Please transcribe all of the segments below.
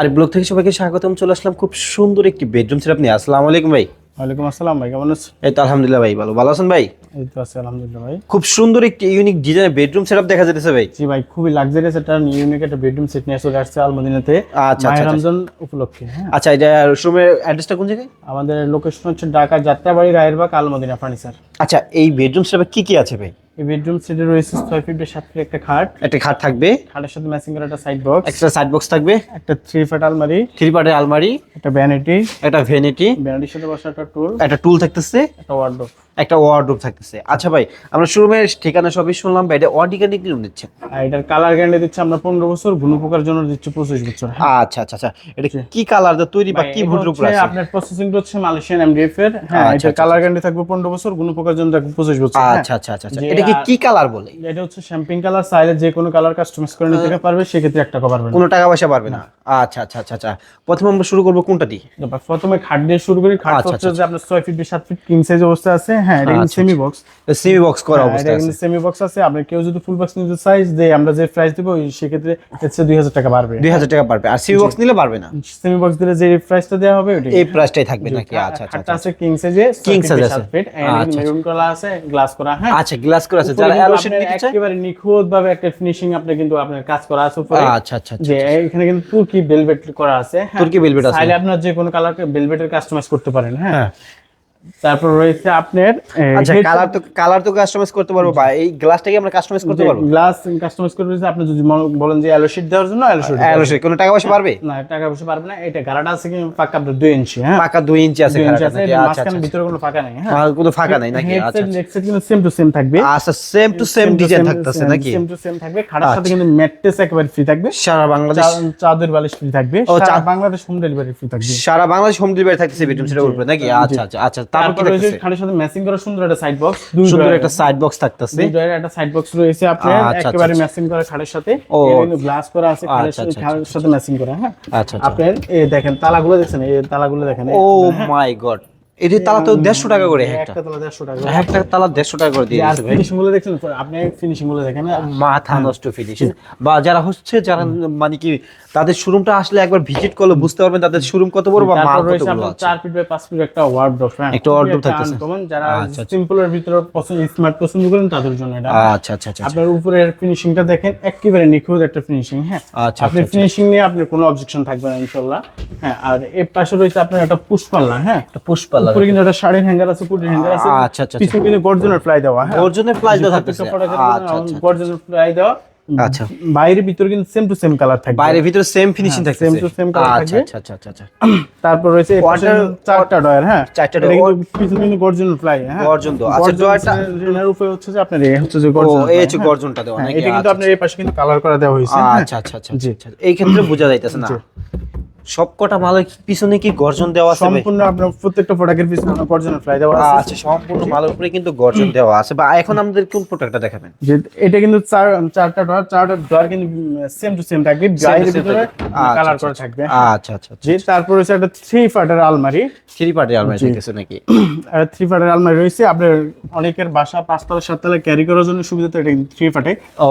আর blog থেকে সবাইকে স্বাগতম চলে আসলাম খুব সুন্দর একটি বেডরুম সেট আপনি আসসালামু আলাইকুম ভাই। ওয়ালাইকুম আসসালাম ভাই কেমন আছেন? এই তো আলহামদুলিল্লাহ ভাই ভালো। ভালো আছেন ভাই? এই তো আছে আলহামদুলিল্লাহ ভাই। খুব সুন্দর একটি ইউনিক ডিজাইনের বেডরুম সেট দেখা যাচ্ছে ভাই। জি ভাই খুবই লাক্সারিয়াস একটা ইউনিক একটা বেডরুম সেট নিয়ে চলে আসছে আলমদিনাতে। আচ্ছা, আচ্ছা। রমজান উপলক্ষে হ্যাঁ। আচ্ছা এটা রুমের অ্যাড্রেসটা কোন জায়গায়? আমাদের লোকেশন হচ্ছে ঢাকা যাত্রাবাড়ি রায়েরবাগ আলমদিনা ফার্নিচার আচ্ছা এই বেডরুম সেটে কি কি আছে ভাই? এই বেডরুম সেটে রয়েছে ছয় ফিট সাত ফিট একটা খাট। একটা খাট থাকবে। খাটের সাথে ম্যাচিং করা একটা side box extra side box থাকবে। একটা থ্রি ফিট আলমারি। থ্রি পার্টের আলমারি। একটা ভ্যানিটি একটা ভ্যানিটি ভ্যানিটির সাথে বসা একটা টুল একটা টুল থাকতেছে। একটা ওয়ার্ডরোব একটা ওয়ার্ডরোব থাকতেছে। আচ্ছা ভাই আমরা শোরুমের ঠিকানা সবই শুনলাম ভাই এটা অডিকানি কি নিচ্ছেন আর এটার কালার গ্যারান্টি দিচ্ছে আমরা পনেরো বছর ঘুনো পোকার জন্য দিচ্ছি পঁচিশ বছর হ্যাঁ। আচ্ছা আচ্ছা আচ্ছা এটা কি কালার তৈরি বা কি ভুটরুপ আছে? আপনার প্রসেসিং হচ্ছে মালয়েশিয়ান এমডিএফ এর হ্যাঁ আচ্ছা, এটা কালার গ্যারান্টি থাকবে পনেরো বছর গুণ পোকার জন্য থাকবে পঁচিশ বছর হ্যাঁ। আচ্ছা আচ্ছা আচ্ছা আচ্ছা। এটা কি কি কালার বলে? এটা হচ্ছে শ্যাম্পিং কালার চাইলে যে কোনো কালার কাস্টমাইজ করে নিতে পারবে সেক্ষেত্রে একটা কভার পাবেন কোনো টাকা পয়সা পারবে না? আচ্ছা আচ্ছা আচ্ছা আচ্ছা। প্রথমে আমরা শুরু করব কোনটা দিয়ে? প্রথমে খাট দিয়ে শুরু করি খাট আচ্ছা, হচ্ছে যে আপনার ছয় ফিট সাত ফিট কিং সাইজ অবস্থা আছে হ্যাঁ এটা কিন্তু সেমি বক্স সেমি বক্স করা অবস্থা আছে। সেমি বক্স আছে। আপনি কেউ যদি ফুল বক্স নিতে চাই যে আমরা যে প্রাইস দিব সেক্ষেত্রে হচ্ছে টাকা বাড়বে। আর সেমি বক্স নিলে পারবে না? সেমি বক্স দিলে যে প্রাইসটা দেওয়া হবে ওইটাই এই প্রাইসটাই থাকবে নাকি? আচ্ছা আচ্ছা আছে কিং সাইজে আছে। আচ্ছা, মেরুন কালার আছে গ্লাস করা হ্যাঁ? আচ্ছা গ্লাস করে আছে। যারা কিন্তু আপনার নিতে চায়? একেবারে নিখুঁত ভাবে একটা ফিনিশিং আপনি কিন্তু আপনার কাজ করা আছে উপরে। আচ্ছা আচ্ছা আচ্ছা যে এখানে কিন্তু তুর্কি ভেলভেট করা আছে হ্যাঁ। তুর্কি velvet আছে। চাইলে আপনার যে কোনো কালার ভেলভেটের কাস্টমাইজ করতে পারেন হ্যাঁ? হ্যাঁ। তারপর রয়েছে আপনার আচ্ছা কালার তো কালার তো কাস্টমাইজ করতে পারব বা এই গ্লাসটাকে আমরা কাস্টমাইজ করতে পারব? গ্লাস কাস্টমাইজ করে রয়েছে আপনি যদি বলেন যে অ্যালো শিট দেওয়ার জন্য অ্যালো শিট অ্যালোশেড কোনো টাকা পয়সা পারবে? না টাকা পয়সা পারবে না এটা গাড়াটা আছে কি পাক্কা আপনার দুই ইঞ্চি হ্যাঁ? পাকা দুই ইঞ্চি আছে নাকি? আচ্ছা মাঝখানে আচ্ছা ভিতরে কোনো ফাঁকা নেই হ্যাঁ? কোনো ফাঁকা নাই নাকি? আচ্ছা হেডসেট লেগসেট কিন্তু সেম টু সেম থাকবে। আচ্ছা সেম টু সেম ডিজাইন থাকতেছে নাকি? সেম টু সেম থাকবে। খাটার সাথে কিন্তু ম্যাট্রেস একেবারে ফ্রি থাকবে। সারা বাংলাদেশ? চাদর বালিশ ফ্রি থাকবে। সারা বাংলাদেশ হোম ডেলিভারি ফ্রি থাকবে। সারা বাংলাদেশ হোম ডেলিভারি থাকতেছে বেডরুম সেটা উপরে নাকি? আচ্ছা আচ্ছা আচ্ছা তারপর কি রয়েছে খাটের সাথে ম্যাচিং করা সুন্দর একটা সাইড বক্স সুন্দর একটা সাইড বক্স থাকতেছে। দুই একটা সাইড বক্স রয়েছে আপনার একেবারে। ম্যাচিং করা খাটের সাথে। ও। গ্লাস করা আছে খাটের সাথে খাটের সাথে ম্যাচিং করা হ্যাঁ? আচ্ছা আপনার এই দেখেন তালাগুলো দেখছেন এই তালাগুলো দেখেন ও মাই গড এটি তালা তো দেড়শো টাকা করে একটা। তালা দেড়শো টাকা একটা তালা দেড়শো টাকা করে দিয়ে আর দিয়েছে ফিনিশিংগুলো দেখছেন আপনি ফিনিশিংগুলো দেখেন মাথা নষ্ট ফিনিশিং বা যারা হচ্ছে যারা মানে কি তাদের শোরুমটা আসলে একবার ভিজিট করলে বুঝতে পারবেন তাদের শোরুম কত বড় বা মাল কতগুলো আপনার আছে। চার ফিট বাই পাঁচ ফিট একটা ওয়ার্ডরোব হ্যাঁ? একটা wardrobe থাকতেছে। কমন যারা আচ্ছা, আচ্ছা। সিম্পলের ভিতরে পছন্দ স্মার্ট পছন্দ করেন তাদের জন্য এটা। আচ্ছা আচ্ছা আচ্ছা আপনার উপরের ফিনিশিংটা দেখেন একেবারে নিখুঁত একটা ফিনিশিং হ্যাঁ? আচ্ছা, আপনি আচ্ছা, আচ্ছা। ফিনিশিং নিয়ে আপনার কোনো অবজেকশন থাকবে না ইনশাল্লাহ হ্যাঁ? আর এর পাশে রয়েছে আপনার একটা পুষ্পাল্লা হ্যাঁ? পুষ্পালা উপরে কিন্তু একটা শাড়ির হ্যাঙ্গার আছে কুটির হ্যাঙ্গার আছে। আচ্ছা, আচ্ছা, পিছনে কিন্তু গর্জনের ফ্লাই দেওয়া হ্যাঁ? অর্জুনের প্রাইস দেওয়া থাকতেছে। আচ্ছা আচ্ছা আচ্ছা। গর্জনের ফ্লাই দেওয়া। আচ্ছা। বাইরে ভিতরে কিন্তু সেম টু সেম কালার থাকবে। বাইরে ভিতরে সেম ফিনিশিং থাকবে সেম টু সেম কালার আচ্ছা থাকবে। আচ্ছা আচ্ছা আচ্ছা আচ্ছা। তারপর রয়েছে এই চারটা ডয়ার হ্যাঁ? চারটা ডয়ার পিছনে কিন্তু গর্জন ফ্লাই হ্যাঁ? গর্জন দেওয়া। আচ্ছা, ডয়ারটা এর উপরে হচ্ছে যে আপনার এই হচ্ছে যে ও গর্জন এই হচ্ছে গর্জনটা দেওয়া নাকি? এটা কিন্তু আচ্ছা, আপনার এই পাশে কিন্তু কালার করা দেওয়া হয়েছে হ্যাঁ। আচ্ছা আচ্ছা আচ্ছা আচ্ছা। এই ক্ষেত্রে বোঝা যাইতেছে না। সব কটা মালের পিছনে কি গর্জন দেওয়া আছে সম্পূর্ণ আপনার প্রত্যেকটা প্রোডাক্টের পিছনে গর্জন ফ্লাই দেওয়া আছে। আচ্ছা সম্পূর্ণ মালের উপরে কিন্তু গর্জন দেওয়া আছে। বা এখন আমাদের কোন প্রোডাক্টটা দেখাবেন? যে এটা কিন্তু চার চারটা ডয়ার চারটা ডয়ার কিন্তু সেম টু সেম থাকবে। বাইরের ভিতরে আচ্ছা, কালার আচ্ছা, করা থাকবে। আচ্ছা আচ্ছা যে তারপর রয়েছে একটা থ্রি ফাটার আলমারি। থ্রি পার্টি আলমারি থাকতেছে নাকি? আর থ্রি ফাটার আলমারি রয়েছে। আপনার অনেকের বাসা পাঁচতলা সাততলা ক্যারি করার জন্য সুবিধা তো এটা থ্রি ফাটে ও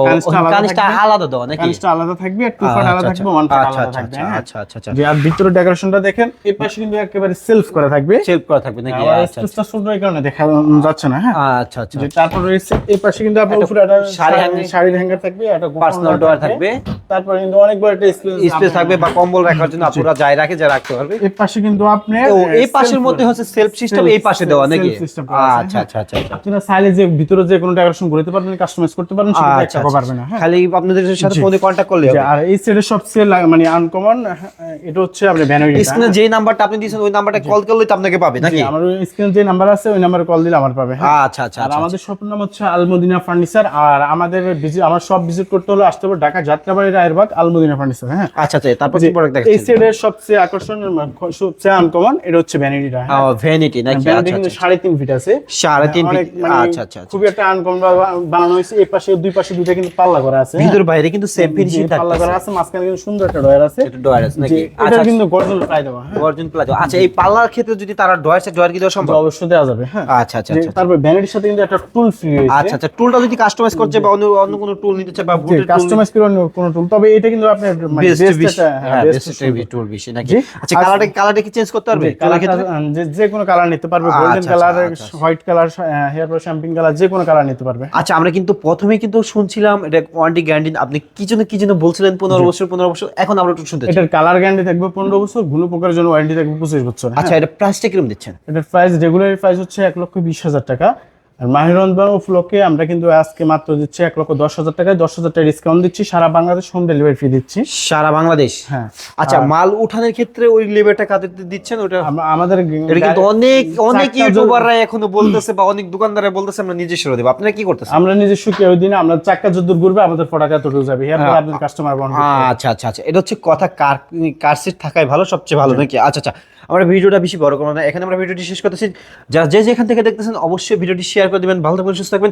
কানিসটা আলাদা। দেওয়া নাকি? কানিসটা আলাদা থাকবে আর টু আচ্ছা, আলাদা আচ্ছা, থাকবে ওয়ান আচ্ছা, আলাদা আচ্ছা, থাকবে আচ্ছা, হ্যাঁ। আচ্ছা, আচ্ছা, আচ্ছা। আর ভিতরে ডেকোরেশনটা দেখেন এই পাশে কিন্তু একেবারে সেলফ করা থাকবে। সেভ করা থাকবে নাকি? আচ্ছা ছোট এই কারণে দেখা যাচ্ছে না হ্যাঁ? আচ্ছা আচ্ছা তারপর রয়েছে এই পাশে কিন্তু আপনার উপরে একটা শাড়ি শাড়ি হ্যাঙ্গার থাকবে একটা পার্সোনাল ডোর থাকবে। তারপর কিন্তু অনেক বড় একটা স্পেস স্পেস থাকবে বা কম্বল রাখার জন্য আপুরা যাই রাখে যা রাখতে পারবে। এই পাশে কিন্তু আপনি এই পাশের মধ্যে হচ্ছে সেলফ সিস্টেম এই পাশে দেওয়া নাকি? আচ্ছা হ্যাঁ। আচ্ছা আচ্ছা আচ্ছা। আপনারা চাইলে যে ভিতরে যে কোনো ডেকোরেশন করতে পারবেন কাস্টমাইজ করতে পারবেন সেটা আচ্ছা, একটা আচ্ছা, না হ্যাঁ। খালি আপনাদের সাথে ফোনে কন্ট্যাক্ট করলে হবে। আর এই সেটের সবচেয়ে মানে আনকমন এটা হচ্ছে আপনার ব্যানারি স্ক্রিনে যে নাম্বারটা আপনি দিয়েছেন ওই নাম্বারটা কল করলেই তো আপনাকে পাবে নাকি? আমার স্ক্রিনে যে নাম্বার আছে ওই নাম্বারে কল দিলে আমার পাবে হ্যাঁ। আচ্ছা আচ্ছা আর আচ্ছা আমাদের শপের নাম হচ্ছে আলমদিনা ফার্নিচার আর আমাদের আমার সব ভিজিট করতে হলে আসতে হবে ঢাকা যাত্রাবাড়ি রায়েরবাগ আলমদিনা ফার্নিচার হ্যাঁ। আচ্ছা আচ্ছা তারপর কি প্রোডাক্ট এই সেটের সবচেয়ে আকর্ষণ সবচেয়ে আনকমন এটা হচ্ছে ভ্যানিটিটা হ্যাঁ। ভ্যানিটি নাকি? আচ্ছা কিন্তু আচ্ছা সাড়ে তিন ফিট আছে। সাড়ে তিন অনেক feet, মানে আচ্ছা আচ্ছা আচ্ছা। খুবই একটা আনকমন বানানো হয়েছে। এই পাশে দুই পাশে দুইটা কিন্তু পাল্লা করা আছে হ্যাঁ? ভিতর বাইরে কিন্তু সেম ফিনিশিং পাল্লা করা আছে মাঝখানে কিন্তু সুন্দর একটা ডয়ার আছে। এটা ডয়ার আছে নাকি? এটা আচ্ছা, কিন্তু গর্জন দেওয়া হ্যাঁ। অর্জুন প্লাজো আচ্ছা এই পাল্লার ক্ষেত্রে যদি তারা ডয়ার সে ডয়ার কি দেওয়া সম্ভব? অবশ্যই দেওয়া যাবে হ্যাঁ। আচ্ছা আচ্ছা আচ্ছা তারপর ভ্যানিটির সাথে কিন্তু একটা টুল ফ্রি আচ্ছা রয়েছে আচ্ছা টুলটা যদি কাস্টমাইজ বা অন্য অন্য কোনো টুল নিতে চায় বা বুটের টুল কাস্টমাইজ করে অন্য কোনো টুল তবে এটা কিন্তু আপনার মানে বেস্ট একটা- হ্যাঁ, বেস্ট। টুল বেশি নাকি? আচ্ছা কালারটা কালারটা কি চেঞ্জ করতে পারবে? কালারটা, ক্ষেত্রে যে কোনো কালার নিতে পারবে golden colour. White colour hair brush champagne colour যে কোনো কালার নিতে পারবে। আচ্ছা আমরা কিন্তু প্রথমে কিন্তু শুনছিলাম এটা ওয়ারেন্টি গ্যারান্টি আপনি কি জন্য কি জন্য বলছিলেন পনেরো বছর পনেরো বছর? এখন আমরা একটু শুনতে এটার কালার গ্যারান্টি থাকবে পনেরো বছর ঘুনো পোকার জন্য ওয়ারেন্টি থাকবে পঁচিশ বছর আচ্ছা এটা প্রাইসটা কীরকম দিচ্ছেন? এটার প্রাইস রেগুলার প্রাইস হচ্ছে এক লক্ষ বিশ হাজার টাকা। আর মাহির রমজান উপলক্ষে আমরা কিন্তু আজকে মাত্র দিচ্ছি এক লক্ষ দশ হাজার টাকায় দশ হাজার টাকা ডিসকাউন্ট দিচ্ছি। সারা বাংলাদেশ হোম ডেলিভারি ফ্রি দিচ্ছি। সারা বাংলাদেশ? হ্যাঁ। আচ্ছা মাল উঠানোর ক্ষেত্রে ওই লেবারটা কাদের দিচ্ছেন? ওটা আমাদের এটা কিন্তু অনেক অনেক ইউটিউবাররা এখনও বলতেছে বা অনেক দোকানদাররা বলতেছে আমরা নিজস্ব দেবো আপনারা কি করতেছেন? আমরা নিজস্ব ওই দিন আমরা চাক্কা যদ্দূর ঘুরবে আমাদের প্রোডাক্ট এতটুকু যাবে। এরপর আপনার কাস্টমার বহন করতে হবে। আচ্ছা আচ্ছা আচ্ছা। এটা হচ্ছে কথা কার কার সিট থাকাই ভালো সবচেয়ে ভালো নাকি? আচ্ছা আচ্ছা। আমরা ভিডিওটা বেশি বড় করব না। এখানে আমরা ভিডিওটি শেষ করতেছি। যারা যে যেখান থেকে দেখতেছেন, অবশ্যই ভিডিওটি শেয়ার করে দেবেন। ভালো থাকবেন, সুস্থ থাকবেন।